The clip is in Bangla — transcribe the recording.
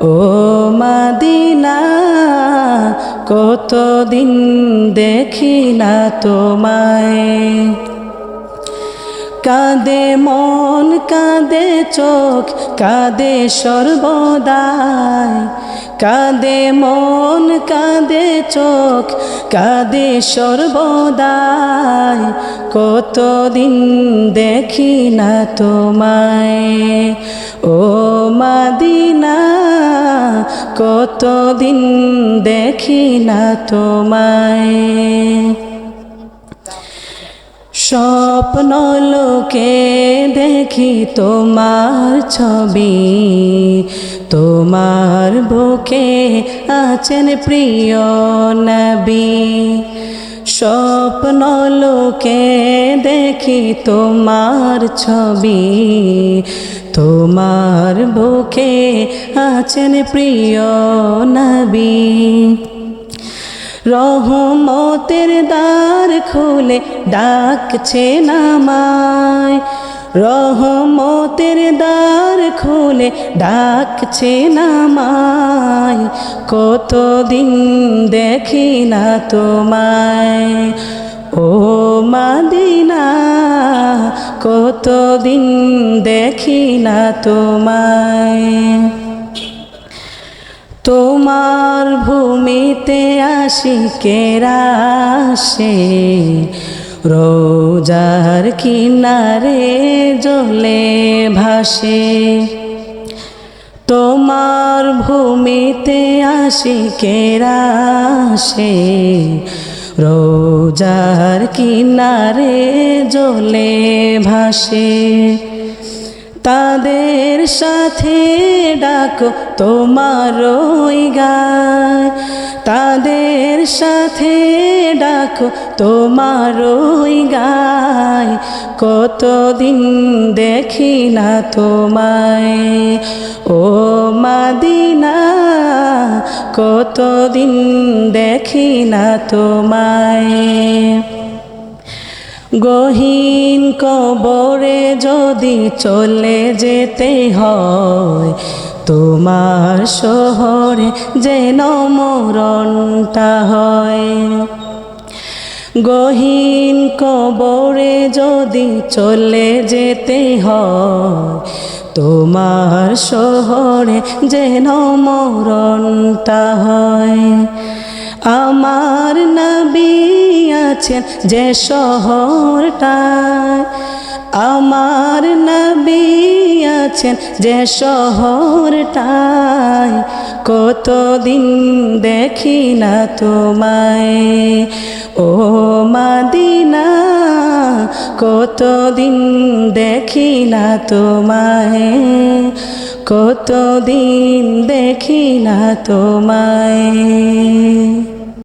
ও মাদিনা কতদিন দেখি না তোমায়। কাঁদে মন, কাঁদে চোখ, কাঁদে সর্বদাই। কাঁদে মন, কাঁদে চোখ, কাঁদে সর্বদাই। কতদিন দেখি না তোমায়, ও মাদিনা, কতদিন দেখি না তোমায়। স্বপ্ন লোকে দেখি তোমার ছবি। তোমার বুকে আছেন প্রিয় নবী। স্বপ্ন লোকে দেখি তোমার ছবি। তোমার বুকে আছেন প্রিয় নবী। রহমতের দ্বার খুলে ডাকছে নামায়। রহমতের দ্বার খুলে ডাকছে নামায়। কতদিন দেখি না তোমায়। ও মাদিনা, কতদিন দেখি না তোমায়। তোমার ভূমিতে আসি কেরাসে, রোজার কিনারে জলে ভাসে। তোমার ভূমিতে আসি কেরাসে, রোজার কিনারে জলে ভাসে। তাদের সাথে ডাকো তোমার ওই গায় তাদের সাথে ডাকো তোমার ওই গায় কতদিন দেখি না তোমায়। ও মাদিনা, কতদিন দেখি না তোমায়। গহীন কবরে যদি চলে যেতে হয়, তোমার শহরে যেন মরণটা হয়। গহীন কবরে যদি চলে যেতে হয়, তোমার শহরে যেন মরণটা হয়। আমার নবী আছেন যে শহরটায়। আমার নবী আছেন যে শহরটায়। কতদিন দেখি না তোমায়। ও মাদিনা, কতদিন দেখি না তোমায়। কতদিন দেখি না তোমায়।